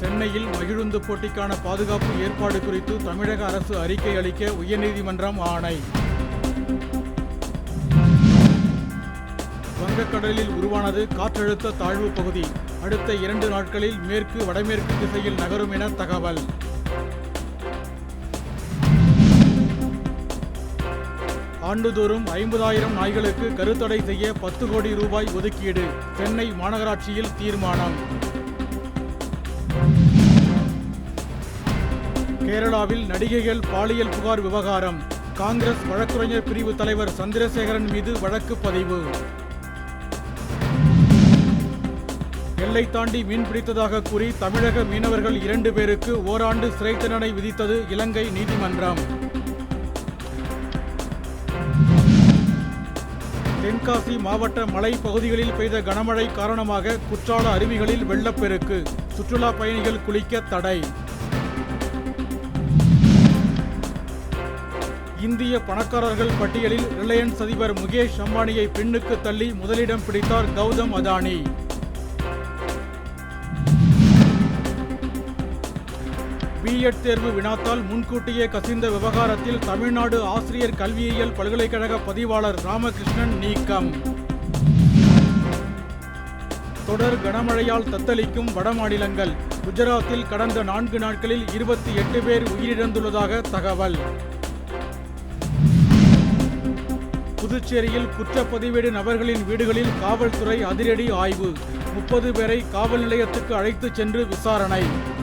சென்னையில் மகிழுந்து போட்டிக்கான பாதுகாப்பு ஏற்பாடு குறித்து தமிழக அரசு அறிக்கை அளிக்க உயர்நீதிமன்றம் ஆணை. வங்கக்கடலில் உருவானது காற்றழுத்த தாழ்வு பகுதி. அடுத்த இரண்டு நாட்களில் மேற்கு வடமேற்கு திசையில் நகரும் என தகவல். ஆண்டுதோறும் ஐம்பதாயிரம் நாய்களுக்கு கருத்தடை செய்ய பத்து கோடி ரூபாய் ஒதுக்கீடு சென்னை மாநகராட்சியில் தீர்மானம். கேரளாவில் நடிகைகள் பாலியல் புகார் விவகாரம் காங்கிரஸ் வழக்குரைஞர் பிரிவு தலைவர் சந்திரசேகரன் மீது வழக்கு பதிவு. எல்லை தாண்டி மீன்பிடித்ததாக கூறி தமிழக மீனவர்கள் இரண்டு பேருக்கு ஓராண்டு சிறை தண்டனை விதித்தது இலங்கை நீதிமன்றம். தென்காசி மாவட்ட மலை பகுதிகளில் பெய்த கனமழை காரணமாக குற்றால அருவிகளில் வெள்ளப்பெருக்கு. சுற்றுலா பயணிகள் குளிக்க தடை. இந்திய பணக்காரர்கள் பட்டியலில் ரிலையன்ஸ் அதிபர் முகேஷ் அம்பானியை பின்னுக்கு தள்ளி முதலிடம் பிடித்தார் கௌதம் அதானி. பிஎட் தேர்வு வினாத்தால் முன்கூட்டியே கசிந்த விவகாரத்தில் தமிழ்நாடு ஆசிரியர் கல்வியியல் பல்கலைக்கழக பதிவாளர் ராமகிருஷ்ணன் நீக்கம். தொடர் கனமழையால் தத்தளிக்கும் வட மாநிலங்கள். குஜராத்தில் கடந்த நான்கு நாட்களில் இருபத்தி எட்டு பேர் உயிரிழந்துள்ளதாக தகவல். புதுச்சேரியில் குற்றப்பதிவேடு நபர்களின் வீடுகளில் காவல்துறை அதிரடி ஆய்வு. முப்பது பேரை காவல் நிலையத்துக்கு அழைத்துச் சென்று விசாரணை.